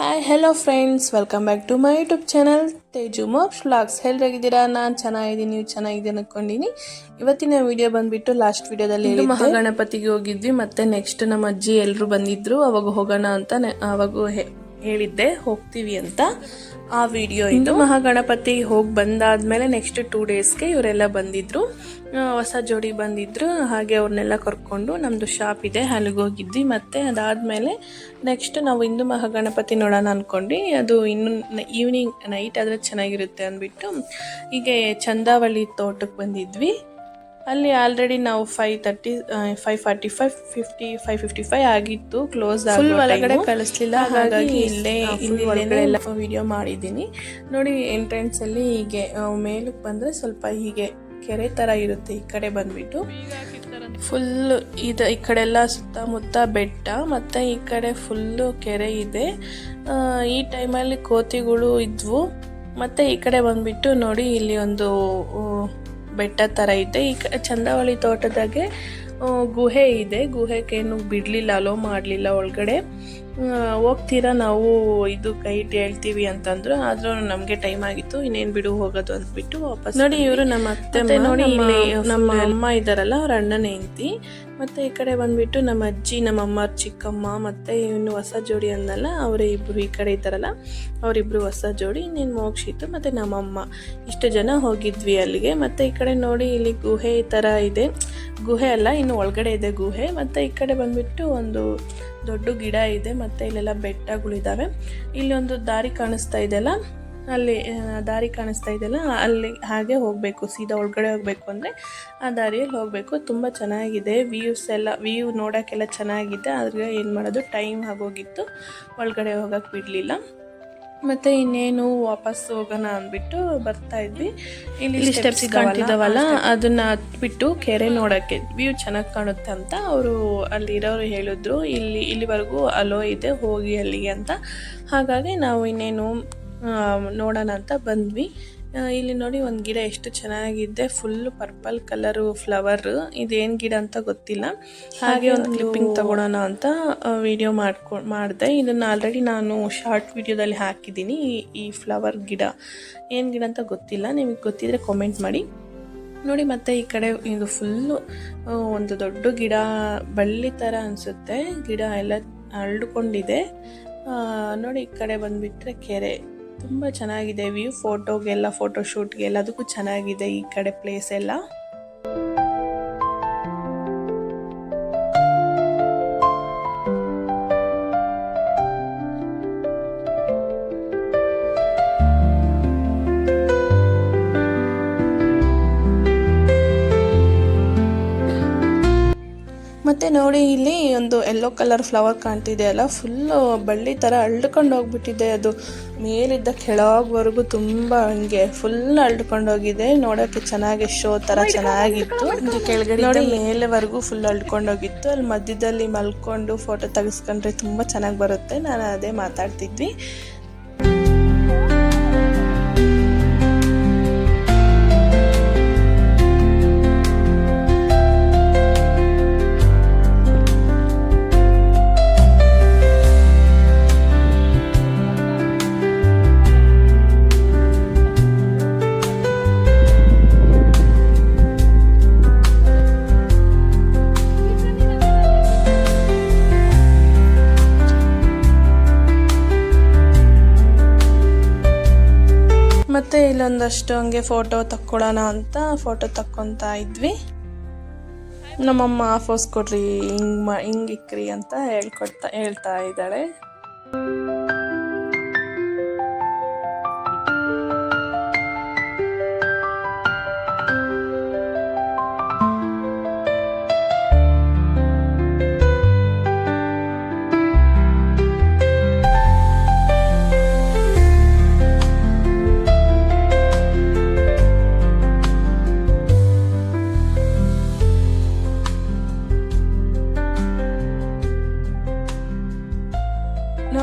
Hi hello friends welcome back to my YouTube channel Teju ಮೋಕ್ಸ್ vlogs ಹೇಗಿದ್ದೀರಾ ನಾನು ಚೆನ್ನಾಗಿದ್ದೀನಿ ನೀವು ಚೆನ್ನಾಗಿದ್ದೀನಿ ಅನ್ಕೊಂಡಿನಿ. ಇವತ್ತಿನ ವಿಡಿಯೋ ಬಂದ್ಬಿಟ್ಟು ಲಾಸ್ಟ್ ವಿಡಿಯೋದಲ್ಲಿ ಮಹಾಗಣಪತಿಗೆ ಹೋಗಿದ್ವಿ ಮತ್ತೆ ನೆಕ್ಸ್ಟ್ ನಮ್ಮ ಅಜ್ಜಿ ಎಲ್ಲರೂ ಬಂದಿದ್ರು. ಅವಾಗ ಹೋಗೋಣ ಅಂತ ಅವಾಗ ಹೇ- ಹೇಳಿದ್ದೆ, ಹೋಗ್ತೀವಿ ಅಂತ. ಆ ವಿಡಿಯೋ ಇದು. ಮಹಾಗಣಪತಿ ಹೋಗಿ ಬಂದಾದ್ಮೇಲೆ ನೆಕ್ಸ್ಟ್ ಟೂ ಡೇಸ್ಗೆ ಇವರೆಲ್ಲ ಬಂದಿದ್ರು. ಹೊಸ ಜೋಡಿ ಬಂದಿದ್ರು. ಹಾಗೆ ಅವ್ರನ್ನೆಲ್ಲ ಕರ್ಕೊಂಡು ನಮ್ಮದು ಶಾಪ್ ಇದೆ, ಅಲ್ಲಿಗೆ ಹೋಗಿದ್ವಿ. ಮತ್ತೆ ಅದಾದಮೇಲೆ ನೆಕ್ಸ್ಟ್ ನಾವು ಹಿಂದೂ ಮಹಾಗಣಪತಿ ನೋಡೋಣ ಅಂದ್ಕೊಂಡು ಅದು ಇನ್ನು ಈವ್ನಿಂಗ್ ನೈಟ್ ಆದರೆ ಚೆನ್ನಾಗಿರುತ್ತೆ ಅಂದ್ಬಿಟ್ಟು ಹೀಗೆ ಚಂದಾವಳಿ ತೋಟಕ್ಕೆ ಬಂದಿದ್ವಿ. ಅಲ್ಲಿ ಆಲ್ರೆಡಿ ನಾವು five thirty five forty five fifty five fifty five ಆಗಿತ್ತು ಕ್ಲೋಸ್ ಫುಲ್ ಒಳಗಡೆ ಕಳಿಸ್ಲಿಲ್ಲ. ಹಾಗಾಗಿ ಇಲ್ಲೇ ಒಳಗಡೆ ಎಲ್ಲ ವಿಡಿಯೋ ಮಾಡಿದ್ದೀನಿ. ನೋಡಿ ಎಂಟ್ರೆನ್ಸ್ ಅಲ್ಲಿ ಹೀಗೆ ಮೇಲಕ್ಕೆ ಬಂದ್ರೆ ಸ್ವಲ್ಪ ಹೀಗೆ ಕೆರೆ ತರ ಇರುತ್ತೆ ಈ ಕಡೆ ಬಂದ್ಬಿಟ್ಟು. ಫುಲ್ ಇದು ಈ ಕಡೆ ಎಲ್ಲ ಸುತ್ತಮುತ್ತ ಬೆಟ್ಟ ಮತ್ತೆ ಈ ಕಡೆ ಫುಲ್ಲು ಕೆರೆ ಇದೆ. ಈ ಟೈಮಲ್ಲಿ ಕೋತಿಗಳು ಇದ್ವು. ಮತ್ತೆ ಈ ಕಡೆ ಬಂದ್ಬಿಟ್ಟು ನೋಡಿ ಇಲ್ಲಿ ಒಂದು ಬೆಟ್ಟ ಥರ ಇದೆ ಈ ಚಂದಾವಳಿ ತೋಟದಾಗೆ ಗುಹೆ ಇದೆ. ಗುಹೆಗೇನು ಬಿಡಲಿಲ್ಲ ಅಲೋ ಮಾಡಲಿಲ್ಲ ಒಳಗಡೆ. ಹೋಗ್ತೀರಾ ನಾವು ಇದು ಕೈಟ್ ಹೇಳ್ತೀವಿ ಅಂತಂದ್ರು. ಆದ್ರೂ ನಮಗೆ ಟೈಮ್ ಆಗಿತ್ತು. ಇನ್ನೇನು ಬಿಡು ಹೋಗೋದು ಅಂದ್ಬಿಟ್ಟು ವಾಪಸ್ ನೋಡಿ ಇವರು ನಮ್ಮ ಅತ್ತೆ ನೋಡಿ ಇಲ್ಲಿ ನಮ್ಮ ಅಮ್ಮ ಇದ್ದಾರಲ್ಲ ಅವ್ರ ಅಣ್ಣನ ಹೆಂಡತಿ. ಮತ್ತೆ ಈ ಕಡೆ ಬಂದ್ಬಿಟ್ಟು ನಮ್ಮ ಅಜ್ಜಿ ನಮ್ಮ ಅಮ್ಮ ಚಿಕ್ಕಮ್ಮ ಮತ್ತೆ ಇನ್ನು ಹೊಸ ಜೋಡಿ ಅಂದಲ್ಲ ಅವರೇ ಇಬ್ರು ಈ ಕಡೆ ಇದ್ದಾರಲ್ಲ ಅವರಿಬ್ಬರು ಹೊಸ ಜೋಡಿ, ಇನ್ನೇನು ಮೋಕ್ಷಿತ್ತು ಮತ್ತೆ ನಮ್ಮಮ್ಮ. ಇಷ್ಟು ಜನ ಹೋಗಿದ್ವಿ ಅಲ್ಲಿಗೆ, ಮತ್ತೆ ಈ ಕಡೆ ನೋಡಿ ಇಲ್ಲಿ ಗುಹೆ ಥರ ಇದೆ. ಗುಹೆ ಅಲ್ಲ, ಇನ್ನು ಒಳಗಡೆ ಇದೆ ಗುಹೆ, ಮತ್ತೆ ಈ ಕಡೆ ಬಂದ್ಬಿಟ್ಟು ಒಂದು ದೊಡ್ಡ ಗಿಡ ಇದೆ, ಮತ್ತೆ ಇಲ್ಲೆಲ್ಲ ಬೆಟ್ಟಗಳಿದ್ದಾವೆ. ಇಲ್ಲಿ ಒಂದು ದಾರಿ ಕಾಣಿಸ್ತಾ ಇದೆಯಲ್ಲ ಅಲ್ಲಿ ದಾರಿ ಕಾಣಿಸ್ತಾ ಇದೆಯಲ್ಲ ಅಲ್ಲಿ ಹಾಗೆ ಹೋಗಬೇಕು ಸೀದಾ ಒಳಗಡೆ ಹೋಗಬೇಕು ಅಂದರೆ ಆ ದಾರಿಯಲ್ಲಿ ಹೋಗಬೇಕು. ತುಂಬ ಚೆನ್ನಾಗಿದೆ ವ್ಯೂಸ್ ಎಲ್ಲ ವ್ಯೂ ನೋಡೋಕ್ಕೆಲ್ಲ ಚೆನ್ನಾಗಿದೆ. ಆದರೆ ಏನು ಮಾಡೋದು ಟೈಮ್ ಆಗೋಗಿತ್ತು. ಒಳಗಡೆ ಹೋಗೋಕ್ಕೆ ಬಿಡಲಿಲ್ಲ. ಮತ್ತು ಇನ್ನೇನು ವಾಪಸ್ ಹೋಗೋಣ ಅಂದ್ಬಿಟ್ಟು ಬರ್ತಾ ಇದ್ವಿ. ಇಲ್ಲಿ ಸ್ಟೆಪ್ಸ್ ಕಾಣ್ತಿದ್ದಾವಲ್ಲ ಅದನ್ನ ಹತ್ಬಿಟ್ಟು ಕೆರೆ ನೋಡೋಕ್ಕೆ ವ್ಯೂ ಚೆನ್ನಾಗಿ ಕಾಣುತ್ತೆ ಅಂತ ಅವರು ಅಲ್ಲಿರೋರು ಹೇಳಿದ್ರು. ಇಲ್ಲಿ ಇಲ್ಲಿವರೆಗೂ ಅಲೋ ಇದೆ ಹೋಗಿ ಅಲ್ಲಿಗೆ ಅಂತ. ಹಾಗಾಗಿ ನಾವು ಇನ್ನೇನು ನೋಡೋಣ ಅಂತ ಬಂದ್ವಿ. ಇಲ್ಲಿ ನೋಡಿ ಒಂದು ಗಿಡ ಎಷ್ಟು ಚೆನ್ನಾಗಿದೆ. ಫುಲ್ ಪರ್ಪಲ್ ಕಲರು ಫ್ಲವರ್ ಇದೇನು ಗಿಡ ಅಂತ ಗೊತ್ತಿಲ್ಲ. ಹಾಗೆ ಒಂದು ಕ್ಲಿಪ್ಪಿಂಗ್ ತಗೊಳೋಣ ಅಂತ ವಿಡಿಯೋ ಮಾಡ್ಕೊ ಮಾಡಿದೆ. ಇದನ್ನು ಆಲ್ರೆಡಿ ನಾನು ಶಾರ್ಟ್ ವಿಡಿಯೋದಲ್ಲಿ ಹಾಕಿದ್ದೀನಿ. ಈ- ಫ್ಲವರ್ ಗಿಡ. ಏನು ಗಿಡ ಅಂತ ಗೊತ್ತಿಲ್ಲ. ನಿಮಗೆ ಗೊತ್ತಿದ್ರೆ ಕಾಮೆಂಟ್ ಮಾಡಿ. ನೋಡಿ ಮತ್ತೆ ಈ ಕಡೆ ಇದು ಫುಲ್ಲು ಒಂದು ದೊಡ್ಡ ಗಿಡ ಬಳ್ಳಿ ಥರ ಅನಿಸುತ್ತೆ. ಗಿಡ ಎಲ್ಲ ಹರಡ್ಕೊಂಡಿದೆ ನೋಡಿ ಈ ಕಡೆ ಬಂದುಬಿಟ್ರೆ ಕೆರೆ. ತುಂಬ ಚೆನ್ನಾಗಿದೆ ವ್ಯೂ ಫೋಟೋಗೆಲ್ಲ ಫೋಟೋ ಶೂಟ್ಗೆ ಎಲ್ಲದಕ್ಕೂ ಚೆನ್ನಾಗಿದೆ ಈ ಕಡೆ ಪ್ಲೇಸ್ ಎಲ್ಲ. ಮತ್ತೆ ನೋಡಿ ಇಲ್ಲಿ ಒಂದು ಯೆಲ್ಲೋ ಕಲರ್ ಫ್ಲವರ್ ಕಾಣ್ತಿದೆ ಅಲ್ಲ ಫುಲ್ಲು ಬಳ್ಳಿ ಥರ ಅಳ್ಕೊಂಡು ಹೋಗ್ಬಿಟ್ಟಿದೆ ಅದು. ಮೇಲಿದ್ದ ಕೆಳಗ್ವರೆಗೂ ತುಂಬ ಹಂಗೆ ಫುಲ್ ಅಳ್ಕೊಂಡು ಹೋಗಿದೆ ನೋಡೋಕ್ಕೆ ಚೆನ್ನಾಗಿ ಶೋ ಥರ ಚೆನ್ನಾಗಿತ್ತು. ಹಿಂಗೆ ಕೆಳಗಡೆ ನೋಡಿ. ಮೇಲೆವರೆಗೂ ಫುಲ್ ಅಳ್ಕೊಂಡೋಗಿತ್ತು ಅಲ್ಲಿ ಮಧ್ಯದಲ್ಲಿ ಮಲ್ಕೊಂಡು ಫೋಟೋ ತೆಗೆಸ್ಕೊಂಡ್ರೆ ತುಂಬ ಚೆನ್ನಾಗಿ ಬರುತ್ತೆ. ನಾನು ಅದೇ ಮಾತಾಡ್ತಿದ್ವಿ. ಮತ್ತೆ ಇಲ್ಲೊಂದಷ್ಟು ಹಂಗೆ ಫೋಟೋ ತಕ್ಕೊಳ್ಳೋಣ ಅಂತ ಫೋಟೋ ತಕ್ಕೊತಾ ಇದ್ವಿ. ನಮ್ಮಮ್ಮ ಫೋಸ್ ಕೊಡ್ರಿ, ಹಿಂಗ್ ಮಾ, ಹಿಂಗ್ ಇಕ್ರಿ ಅಂತ ಹೇಳ್ಕೊಡ್ತಾ, ಹೇಳ್ತಾ ಇದ್ದಾಳೆ.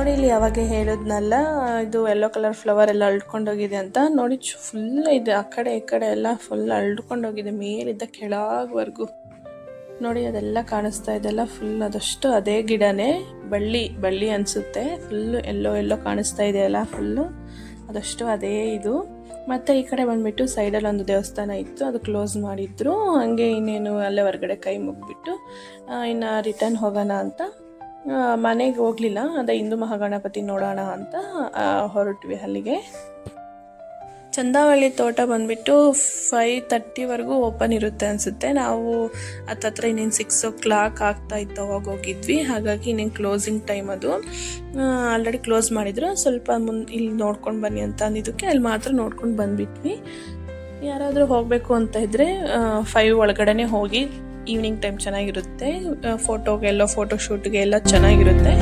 ನೋಡಿ ಇಲ್ಲಿ ಯಾವಾಗ ಹೇಳಿದ್ನಲ್ಲ, ಇದು ಯೆಲ್ಲೋ ಕಲರ್ ಫ್ಲವರ್ ಎಲ್ಲ ಅಳ್ಕೊಂಡೋಗಿದೆ ಅಂತ. ನೋಡಿ ಫುಲ್ ಇದೆ. ಆ ಕಡೆ, ಈ ಕಡೆ ಎಲ್ಲ ಫುಲ್ ಅಳ್ಕೊಂಡೋಗಿದೆ ಮೇಲಿದ್ದ ಕೆಳಗವರೆಗೂ. ನೋಡಿ ಅದೆಲ್ಲ ಕಾಣಿಸ್ತಾ ಇದೆಲ್ಲ ಫುಲ್ ಅದಷ್ಟು ಅದೇ ಗಿಡನೇ. ಬಳ್ಳಿ ಬಳ್ಳಿ ಅನಿಸುತ್ತೆ. ಫುಲ್ಲು ಎಲ್ಲೋ ಎಲ್ಲೋ ಕಾಣಿಸ್ತಾ ಇದೆಯಲ್ಲ ಫುಲ್ಲು ಅದಷ್ಟು ಅದೇ ಇದು. ಮತ್ತು ಈ ಕಡೆ ಬಂದುಬಿಟ್ಟು ಸೈಡಲ್ಲಿ ಒಂದು ದೇವಸ್ಥಾನ ಇತ್ತು, ಅದು ಕ್ಲೋಸ್ ಮಾಡಿದ್ರು. ಹಂಗೆ ಇನ್ನೇನು ಅಲ್ಲೇ ಹೊರಗಡೆ ಕೈ ಮುಗಿಬಿಟ್ಟು ಇನ್ನು ರಿಟರ್ನ್ ಹೋಗೋಣ ಅಂತ. ಮನೆಗೆ ಹೋಗಲಿಲ್ಲ, ಅದ ಹಿಂದೂ ಮಹಾಗಣಪತಿ ನೋಡೋಣ ಅಂತ ಹೊರಟ್ವಿ ಅಲ್ಲಿಗೆ. ಚಂದಾವಳಿ ತೋಟ ಬಂದುಬಿಟ್ಟು ಫೈ ತರ್ಟಿವರೆಗೂ ಓಪನ್ ಇರುತ್ತೆ ಅನಿಸುತ್ತೆ. ನಾವು ಹತ್ತತ್ರ ಇನ್ನೇನು ಸಿಕ್ಸ್ ಓ ಕ್ಲಾಕ್ ಆಗ್ತಾ ಇತ್ತು ಅವಾಗ ಹೋಗಿದ್ವಿ. ಹಾಗಾಗಿ ಇನ್ನೇನು ಕ್ಲೋಸಿಂಗ್ ಟೈಮ್ ಅದು. ಆಲ್ರೆಡಿ ಕ್ಲೋಸ್ ಮಾಡಿದ್ರು. ಸ್ವಲ್ಪ ಮುನ್ ಇಲ್ಲಿ ನೋಡ್ಕೊಂಡು ಬನ್ನಿ ಅಂತ ಅಂದಿದ್ದಕ್ಕೆ ಅಲ್ಲಿ ಮಾತ್ರ ನೋಡ್ಕೊಂಡು ಬಂದ್ಬಿಟ್ವಿ. ಯಾರಾದರೂ ಹೋಗಬೇಕು ಅಂತ ಇದ್ದರೆ ಫೈವ್ ಒಳಗಡೆ ಹೋಗಿ ಈವ್ನಿಂಗ್ ಟೈಮ್ ಚೆನ್ನಾಗಿರುತ್ತೆ. ಫೋಟೋಗೆಲ್ಲ ಫೋಟೋ ಶೂಟ್ಗೆ ಎಲ್ಲ ಚೆನ್ನಾಗಿರುತ್ತೆ.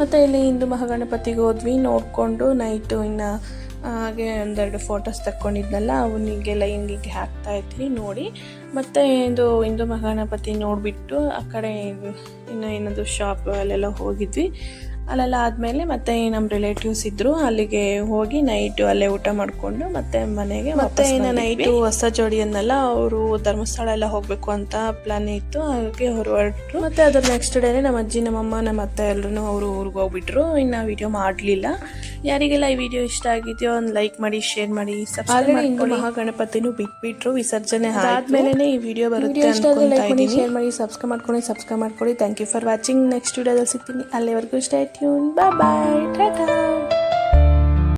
ಮತ್ತು ಇಲ್ಲಿ ಹಿಂದೂ ಮಹಾಗಣಪತಿಗೆ ಹೋದ್ವಿ, ನೋಡಿಕೊಂಡು ನೈಟು ಇನ್ನು, ಹಾಗೆ ಒಂದೆರಡು ಫೋಟೋಸ್ ತಕ್ಕೊಂಡಿದ್ನಲ್ಲ, ಅವನಿಗೆ ಲೈನ್ಗೆ ಹಾಕ್ತಾ ಇದ್ವಿ ನೋಡಿ. ಮತ್ತು ಇದು ಹಿಂದೂ ಮಹಾಗಣಪತಿ ನೋಡಿಬಿಟ್ಟು ಆ ಕಡೆ ಇನ್ನು ಏನಾದರೂ ಶಾಪ್ ಅಲ್ಲೆಲ್ಲ ಹೋಗಿದ್ವಿ. ಅಲ್ಲೆಲ್ಲ ಆದಮೇಲೆ ಮತ್ತೆ ನಮ್ಮ ರಿಲೇಟಿವ್ಸ್ ಇದ್ದರು ಅಲ್ಲಿಗೆ ಹೋಗಿ ನೈಟು ಅಲ್ಲೇ ಊಟ ಮಾಡಿಕೊಂಡು ಮತ್ತೆ ಮನೆಗೆ ಮತ್ತೆ ಇನ್ನು ನೈಟು ಹೊಸ ಜೋಡಿಯನ್ನೆಲ್ಲ ಅವರು ಧರ್ಮಸ್ಥಳ ಎಲ್ಲ ಹೋಗಬೇಕು ಅಂತ ಪ್ಲಾನ್ ಇತ್ತು. ಹಾಗೆ ಹೊರಟರು. ಮತ್ತೆ ಅದ್ರ ನೆಕ್ಸ್ಟ್ ಡೇನೇ ನಮ್ಮ ಅಜ್ಜಿ ನಮ್ಮಮ್ಮ ನಮ್ಮ ಅತ್ತೆ ಎಲ್ಲರೂ ಅವರು ಊರಿಗೆ ಹೋಗ್ಬಿಟ್ರು. ಇನ್ನು ವಿಡಿಯೋ ಮಾಡಲಿಲ್ಲ. ಯಾರಿಗೆಲ್ಲ ಈ ವಿಡಿಯೋ ಇಷ್ಟ ಆಗಿದೆಯೋ ಒಂದು ಲೈಕ್ ಮಾಡಿ ಶೇರ್ ಮಾಡಿ ಸಬ್ಸ್ಕ್ರೈಬ್ ಮಹಾಗಣಪತಿನೂ ಬಿಟ್ಬಿಟ್ರು. ವಿಸರ್ಜನೆ ಆದ್ಮೇಲೆ ಈ ವಿಡಿಯೋ ಬರುತ್ತೆ ಲೈಕ್ ಮಾಡಿ ಶೇರ್ ಮಾಡಿ ಸಬ್ಸ್ಕ್ರೈಬ್ ಮಾಡ್ಕೊಳ್ಳಿ ಸಬ್ಸ್ಕ್ರೈಬ್ ಮಾಡ್ಕೊಳ್ಳಿ. Thank you for watching next ವಿಡಿಯೋದಲ್ಲಿ ಸಿಗ್ತೀನಿ. ಅಲ್ಲಿವರೆಗೂ stay tuned bye bye tata